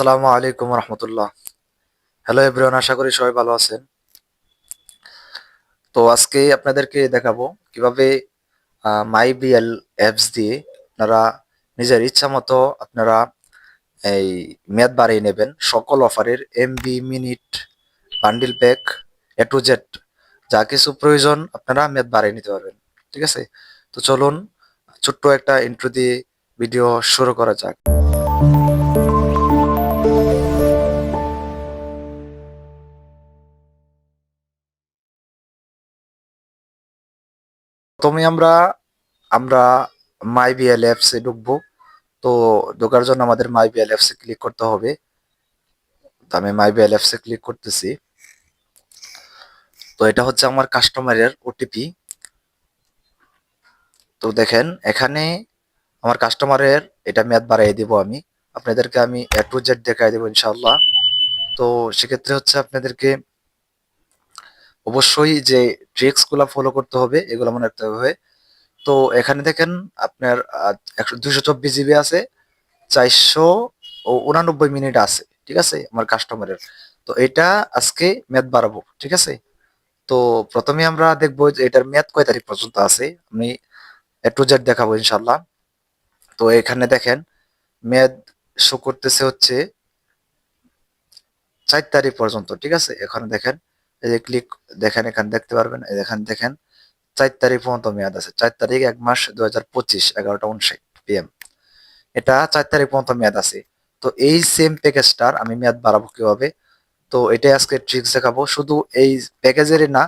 আসসালামু আলাইকুম রহমতুল্লাহ। Hello everyone আশা করি সবাই ভালো আছেন। তো আজকে আপনাদেরকে দেখাবো কীভাবে মাই বিএল অ্যাপস দিয়ে আপনারা নিজের ইচ্ছা মতো আপনারা এই মেয়াদ বাড়িয়ে নেবেন। সকল অফারের MB minute bundle pack A to Z যা কিছু প্রয়োজন আপনারা মেয়াদ বাড়িয়ে নিতে পারবেন। ঠিক আছে? তো চলুন, ছোট্ট একটা ইন্ট্রো দিয়ে ভিডিও শুরু করা যাক। প্রথমে আমরা আমরা মাই বিএল অ্যাপসে ঢুকবো। তো ঢোকার জন্য আমাদের মাই বিএল অ্যাপসে ক্লিক করতে হবে। তো আমি মাই বিএল অ্যাপসে ক্লিক করতেছি। তো এটা হচ্ছে আমার কাস্টমারের ওটিপি তো দেখেন, এখানে আমার কাস্টমারের এটা মেয়াদ বাড়াই দিব আমি। আপনাদেরকে আমি এ টু জেড দেখাই দেবো ইনশাল্লাহ তো সেক্ষেত্রে হচ্ছে আপনাদেরকে অবশ্যই যে ট্রিক্সগুলা ফলো করতে হবে, এগুলো মনে রাখতে হবে। তো এখানে দেখেন আপনার একশো দুশো চব্বিশ জিবি আছে, চারশো ও উনানব্বই মিনিট আছে, ঠিক আছে, আমার কাস্টমারের তো এটা আজকে মেয়াদ বাড়াবো, ঠিক আছে? তো প্রথমে আমরা দেখব যে এটার মেয়াদ কয় তারিখ পর্যন্ত আছে, আমি টু জেড দেখাবো ইনশাল্লাহ তো এখানে দেখেন মেয়াদ শো করতেছে হচ্ছে চার তারিখ পর্যন্ত, ঠিক আছে? এখানে দেখেন এই যে ক্লিক দেখেন এখানে দেখতে পারবেন এখানে দেখেন, চার তারিখ পর্যন্ত মেয়াদ আছে। চার তারিখ এক মাস দু হাজার পঁচিশ, এগারোটা উনষাট পিএম এটা চার তারিখ পর্যন্ত মেয়াদ আছে। তো এই সেম প্যাকেজটার আমি মেয়াদ বাড়াবো কীভাবে? তো এটাই আজকে ট্রিক্স দেখাবো। শুধু এই প্যাকেজেরই না,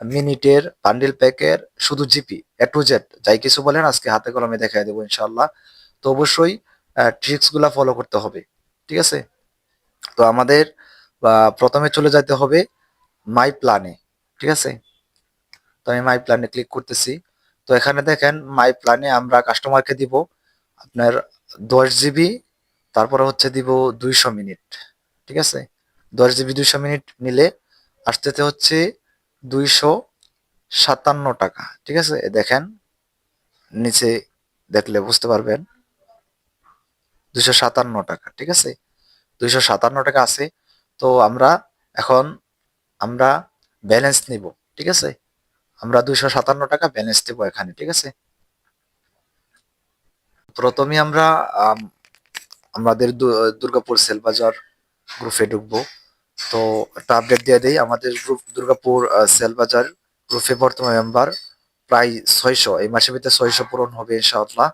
মিনিটের বান্ডিল প্যাকের শুধু জিপি এ টু জেড যাই কিছু বলেন, আজকে হাতে কলমে দেখাই দেবো ইনশাল্লাহ তো অবশ্যই ট্রিক্সগুলা ফলো করতে হবে, ঠিক আছে? তো আমাদের প্রথমে চলে যেতে হবে মাই প্ল্যানে ঠিক আছে? তো আমি মাই প্ল্যানে ক্লিক করতেছি। তো এখানে দেখেন মাই প্ল্যানে আমরা কাস্টমারকে দিব আপনার দশ জিবি তারপরে হচ্ছে দিব দুইশো মিনিট, ঠিক আছে? দশ জিবি দুইশো মিনিট নিলে আসতেতে হচ্ছে দুইশো সাতান্ন টাকা, ঠিক আছে? দেখেন, নিচে দেখলে বুঝতে পারবেন। দুইশো সাতান্ন টাকা, ঠিক আছে? দুইশো সাতান্ন টাকা আছে। তো আমরা এখন আমরা ব্যালেন্স নিব, ঠিক আছে? আমরা দুইশো সাতান্ন টাকা ব্যালেন্স দেব এখানে, ঠিক আছে? প্রথমে আমরা আমাদের দুর্গাপুর সেল বাজার গ্রুপে ঢুকবো। তো একটা আপডেট দিয়ে দেই, আমাদের গ্রুপ দুর্গাপুর সেল বাজার গ্রুপে বর্তমান মেম্বার প্রায় ছয়শো, এই মাসের ভিতরে ছয়শো পূরণ হবে ইনশাআল্লাহ।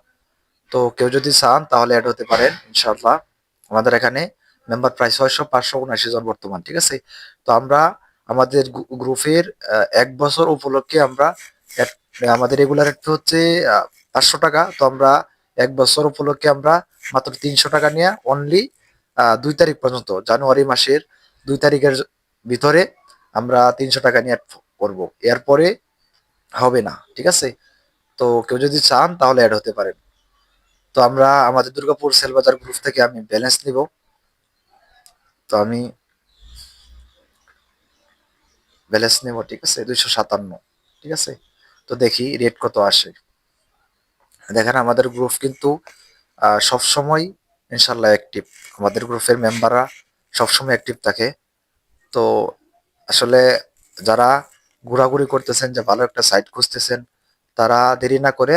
তো কেউ যদি চান তাহলে অ্যাড হতে পারেন ইনশাআল্লাহ। আমাদের এখানে মেম্বার প্রায় ছয়শো পাঁচশো উনআশি জন বর্তমান, ঠিক আছে? তো আমরা আমাদের গ্রুপের এক বছর উপলক্ষে আমরা আমাদের রেগুলার একটু হচ্ছে পাঁচশো টাকা। তো আমরা এক বছর উপলক্ষে আমরা মাত্র তিনশো টাকা নিয়ে অনলি দুই তারিখ পর্যন্ত, জানুয়ারি মাসের দুই তারিখের ভিতরে আমরা তিনশো টাকা নিয়ে করব। এরপরে হবে না, ঠিক আছে? তো কেউ যদি চান তাহলে অ্যাড হতে পারেন। তো আমরা আমাদের দুর্গাপুর সেলবাজার গ্রুপ থেকে আমি ব্যালেন্স নিব। তো আমি ব্যালেন্স নেব, ঠিক আছে? দুইশো সাতান্ন, ঠিক আছে? তো দেখি রেট কত আসে। দেখেন, আমাদের গ্রুপ কিন্তু সব সময় ইনশাল্লাহ অ্যাক্টিভ আমাদের গ্রুপের মেম্বাররা সবসময় অ্যাক্টিভ থাকে। তো আসলে যারা ঘোরাঘুরি করতেছেন, যে ভালো একটা সাইট খুঁজতেছেন, তারা দেরি না করে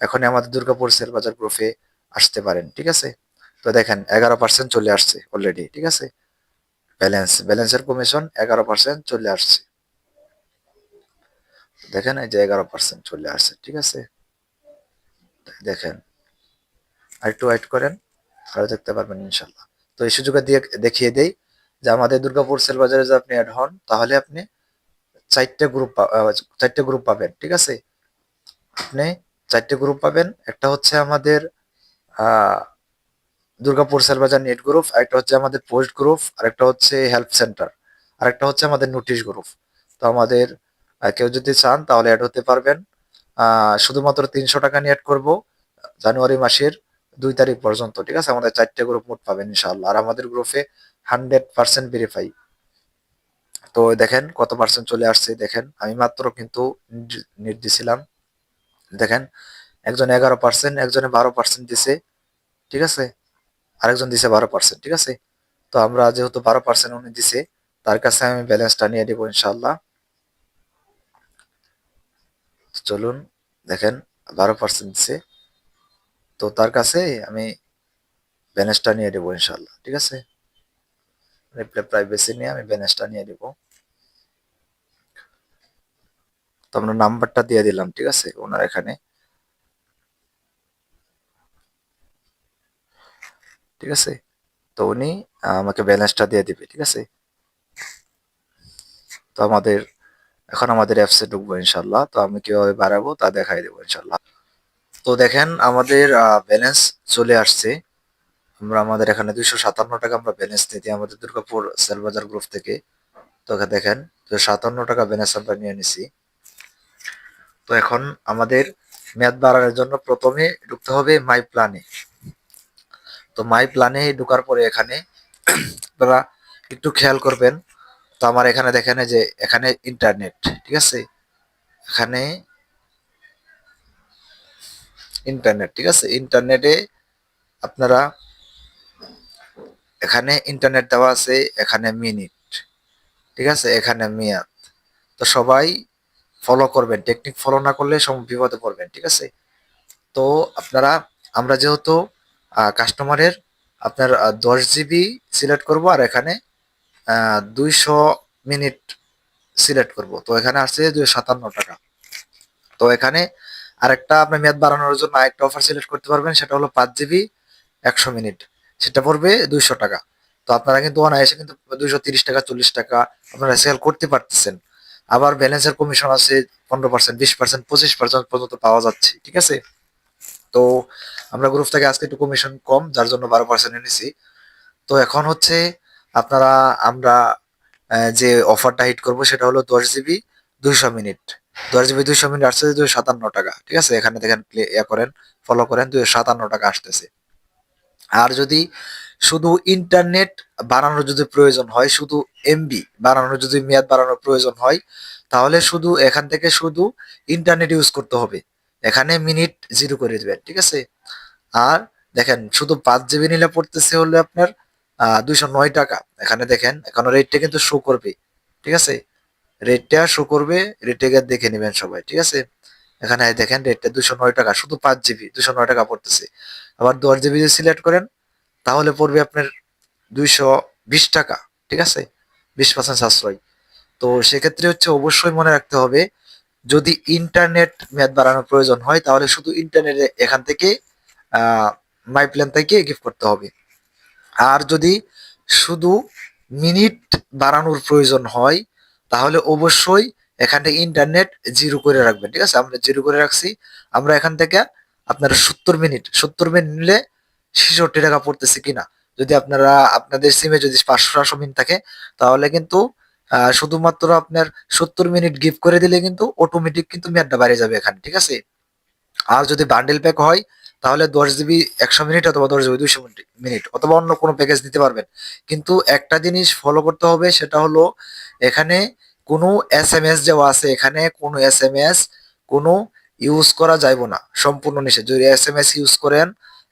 এখনই আমাদের দুর্গাপুর সেল বাজার গ্রুপে আসতে পারেন, ঠিক আছে? তো দেখেন, এগারো পার্সেন্ট চলে আসছে অলরেডি ঠিক আছে? ব্যালেন্স, ব্যালেন্সের কমিশন এগারো পার্সেন্ট চলে আসছে। দেখেন এই যে এগারো পার্সেন্ট চলে আসছে, ঠিক আছে? দেখেন আর একটু ওয়েট করেন আরও দেখতে পারবেন ইনশাল্লাহ তো এই সুযোগে দিয়ে দেখিয়ে দেই যে আমাদের দুর্গাপুর সেল বাজারে যদি আপনি অ্যাড হন, তাহলে আপনি চারটে গ্রুপ চারটে গ্রুপ পাবেন, ঠিক আছে? আপনি চারটে গ্রুপ পাবেন, একটা হচ্ছে আমাদের দুর্গাপুর সেলবাজার নেট গ্রুপ আরেকটা হচ্ছে আমাদের পোস্ট গ্রুপ আরেকটা হচ্ছে হেল্প সেন্টার আরেকটা হচ্ছে আমাদের নোটিশ গ্রুপ তো আমাদের কেউ যদি চান তাহলে অ্যাড হতে পারবেন। শুধুমাত্র তিনশো টাকা নিয়ে অ্যাড করব, জানুয়ারি মাসের দুই তারিখ পর্যন্ত, ঠিক আছে? আমাদের চারটে গ্রুপ মোট পাবেন ইনশাল্লাহ আর আমাদের গ্রুপে হান্ড্রেড পার্সেন্ট ভেরিফাই তো দেখেন কত পার্সেন্ট চলে আসছে, দেখেন। আমি মাত্র কিন্তু নিট দিছিলাম। দেখেন, একজন এগারো পার্সেন্ট একজনে বারো পার্সেন্ট দিছে, ঠিক আছে? আরেকজন দিছে বারো পার্সেন্ট ঠিক আছে? তো আমরা যেহেতু বারো পার্সেন্ট উনি দিছে, তার কাছে আমি ব্যালেন্সটা নিয়ে দিব ইনশাল্লাহ চলুন, দেখেন, বারো পার্সেন্ট দিছে। তো তার কাছে আমি ব্যালেন্সটা নিয়ে দেবো ইনশাল্লাহ ঠিক আছে? রিপ্লাই প্রাইভেসি নিয়ে আমি ব্যালেন্সটা নিয়ে দেবো তো আমরা নাম্বারটা দিয়ে দিলাম, ঠিক আছে, ওনার এখানে। ঠিক আছে? তো উনি আমাকে ব্যালেন্সটা দিয়ে দিবে, ঠিক আছে? তো আমাদের, এখন আমাদের অ্যাপসে ঢুকবো ইনশাল্লাহ তো আমি কীভাবে বাড়াবো তা দেখাই দেবো ইনশাল্লাহ তো দেখেন আমাদের ব্যালেন্স চলে আসছে। আমরা আমাদের এখানে দুইশো সাতান্ন টাকা আমরা ব্যালেন্স নিতে আমাদের দুর্গাপুর সেলবাজার গ্রুপ থেকে। তো দেখেন দুশো সাতান্ন টাকা ব্যালেন্স আমরা নিয়ে নিছি। তো এখন আমাদের মেয়াদ বাড়ানোর জন্য প্রথমে ঢুকতে হবে মাই প্ল্যানে তো মাই প্ল্যানে ঢোকার পরে এখানে আপনারা একটু খেয়াল করবেন। তো আমার এখানে দেখেন যে, এখানে ইন্টারনেট ঠিক আছে? এখানে ইন্টারনেট ঠিক আছে? ইন্টারনেটে আপনারা এখানে ইন্টারনেট দেওয়া আছে, এখানে মিনিট ঠিক আছে? এখানে মেয়াদ। তো সবাই ফলো করবেন। টেকনিক ফলো না করলে বিপদে পড়বেন, ঠিক আছে? তো আপনারা, আমরা যেহেতু কাস্টমারের আপনার দশ জিবি সিলেক্ট করব আর এখানে দুইশো মিনিট সিলেক্ট করব। তো এখানে আসছে দুই সাতান্ন টাকা। তো এখানে আরেকটা আপনি মেয়াদ বাড়ানোর জন্য আরেকটা অফার সিলেক্ট করতে পারবেন, সেটা হলো পাঁচ জিবি একশো মিনিট। সেটা পড়বে দুইশো টাকা। তো আপনারা কিন্তু অনায়াসে কিন্তু দুইশো তিরিশ টাকা, চল্লিশ টাকা আপনারা সেল করতে পারতেছেন। আবার ব্যালেন্সের কমিশন আছে পনেরো পার্সেন্ট বিশ পার্সেন্ট পঁচিশ পার্সেন্ট পর্যন্ত পাওয়া যাচ্ছে, ঠিক আছে? তো আমরা গ্রুপ থেকে আজকে একটু কমিশন কম, যার জন্য বারো পার্সেন্ট এনেছি। তো এখন হচ্ছে আপনারা, আমরা যে অফারটা হিট করব সেটা হলো দশ জিবি দুইশো মিনিট। দশ জিবি দুইশো মিনিট আসছে দুইশো সাতান্ন টাকা, ঠিক আছে? এখানে দেখেন ইয়া করেন ফলো করেন, দুইশো সাতান্ন টাকা আসতেছে। আর যদি শুধু ইন্টারনেট বাড়ানোর যদি প্রয়োজন হয়, শুধু এমবি বাড়ানোর যদি মেয়াদ বাড়ানোর প্রয়োজন হয়, তাহলে শুধু এখান থেকে শুধু ইন্টারনেট ইউজ করতে হবে। এখানে মিনিট জিরো করে দেবেন, ঠিক আছে? আর দেখেন, শুধু পাঁচ জিবি নিলে পড়তেছে হলে আপনার দুইশো নয় টাকা। এখানে দেখেন, এখন রেটটা কিন্তু শো করবে, ঠিক আছে? রেটটা শো করবে রেটে দেখে নেবেন সবাই, ঠিক আছে? এখানে দেখেন রেটটা দুশো নয় টাকা, শুধু পাঁচ জিবি দুশো নয় টাকা পড়তেছে। আবার দশ জিবি যদি সিলেক্ট করেন, তাহলে পড়বে আপনার দুইশো বিশ টাকা, ঠিক আছে? বিশ পার্সেন্ট সাশ্রয়। তো সেক্ষেত্রে হচ্ছে অবশ্যই মনে রাখতে হবে যদি ইন্টারনেট মেয়াদ বাড়ানোর প্রয়োজন হয়, তাহলে শুধু ইন্টারনেটে এখান থেকে মাই প্ল্যান থেকে গিফট করতে হবে। আর যদি শুধু মিনিট বাড়ানোর প্রয়োজন হয়, তাহলে অবশ্যই এখান থেকে ইন্টারনেট জিরো করে রাখবেন, ঠিক আছে? আমরা জিরো করে রাখছি। আমরা এখান থেকে আপনারা সত্তর মিনিট সত্তর মিনিট নিলে ছেষট্টি টাকা পড়তেছে কিনা? যদি আপনারা, আপনাদের সিমে যদি পাঁচশো সাতশো মিনিট থাকে, তাহলে কিন্তু শুধুমাত্র আপনার সত্তর মিনিট গিফট করে দিলে কিন্তু অটোমেটিক কিন্তু মেয়াদটা বাড়িয়ে যাবে এখানে, ঠিক আছে? আর যদি বান্ডেল প্যাক হয়, তাহলে দশ জিবি একশো মিনিট অথবা দশ জিবি দুইশো মিনিট অথবা অন্য কোনো প্যাকেজ নিতে পারবেন। কিন্তু একটা জিনিস ফলো করতে হবে, সেটা হলো এখানে কোনো এস এম এস যাওয়া আছে, এখানে কোনো এস এম এস কোনো ইউজ করা যাইব না, সম্পূর্ণ নিষেধ। যদি এস এম এস ইউজ করেন,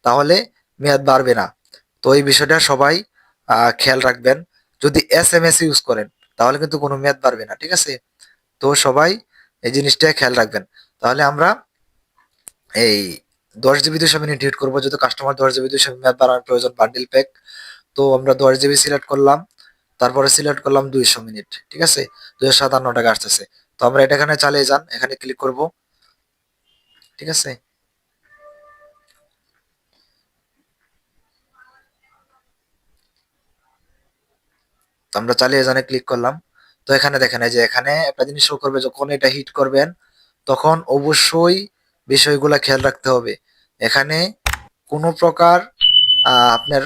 তাহলে মেয়াদ বাড়বে না। তো এই বিষয়টা সবাই খেয়াল রাখবেন। যদি এস এম এস ইউজ করেন তাহলে কিন্তু কোনো মেয়াদ বাড়বে না, ঠিক আছে? তো সবাই এই জিনিসটা খেয়াল রাখবেন। তাহলে আমরা এই দশ জিবি দুশো মিনিট হিট করব যদি কাস্টমার দশ জিবি দুশো মেয়াদ বাড়ানোর প্রয়োজন বান্ডিল প্যাক তো আমরা দশ জিবি সিলেক্ট করলাম, তারপরে সিলেক্ট করলাম দুইশো মিনিট, ঠিক আছে? দুইশো সাতান্ন টাকা আসতেছে। তো আমরা এটা এখানে চালিয়ে যান, এখানে ক্লিক করব, ঠিক আছে? তো আমরা চালিয়ে জানে ক্লিক করলাম। তো এখানে দেখেন, এই যে এখানে একটা জিনিস শো করবে, যখন এটা হিট করবেন, তখন অবশ্যই বিষয়গুলো খেয়াল রাখতে হবে। এখানে কোনো প্রকার আপনার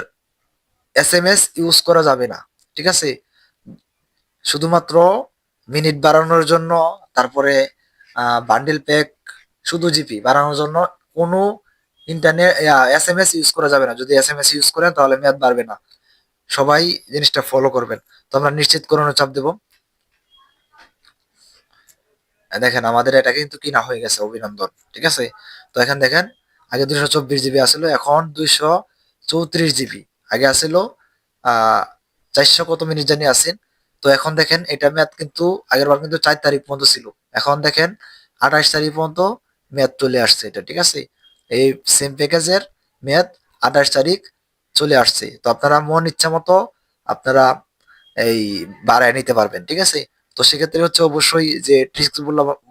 এস এম এস ইউজ করা যাবে না, ঠিক আছে? শুধুমাত্র মিনিট বাড়ানোর জন্য, তারপরে বান্ডেল প্যাক শুধু জিপি বাড়ানোর জন্য কোনো internet S M S use করা যাবে না। যদি এস এম এস ইউজ করেন, তাহলে মেয়াদ বাড়বে না। সবাই জিনিসটা ফলো করবেন। তো আমরা নিশ্চিত করানোর চাপ দেব। দেখেন, আমাদের এটা কিন্তু কিনা হয়ে গেছে অভিনন্দন, ঠিক আছে? তো এখন দেখেন, আগে দুশো চব্বিশ জিবি আসলো, এখন দুইশো চৌত্রিশ জিবি। আগে আসলো চারশো কত মিনিট জানি আছেন তো এখন দেখেন, এটা মেয়াদ কিন্তু আগের বার কিন্তু চার তারিখ পর্যন্ত ছিল। এখন দেখেন, আঠাশ তারিখ পর্যন্ত মেয়াদ চলে আসছে এটা, ঠিক আছে? এই সেম প্যাকেজের মেয়াদ আঠাশ তারিখ চলে আসছে। তো আপনারা মন ইচ্ছা মতো আপনারা এই বাড়ায় নিতে পারবেন, ঠিক আছে? তো সেক্ষেত্রে হচ্ছে অবশ্যই যে ট্রিক্স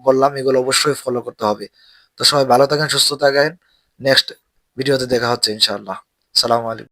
বললাম, এগুলো অবশ্যই ফলো করতে হবে। তো সবাই ভালো থাকেন, সুস্থ থাকেন। নেক্সট ভিডিওতে দেখা হচ্ছে ইনশাআল্লাহ। সালামু আলাইকুম।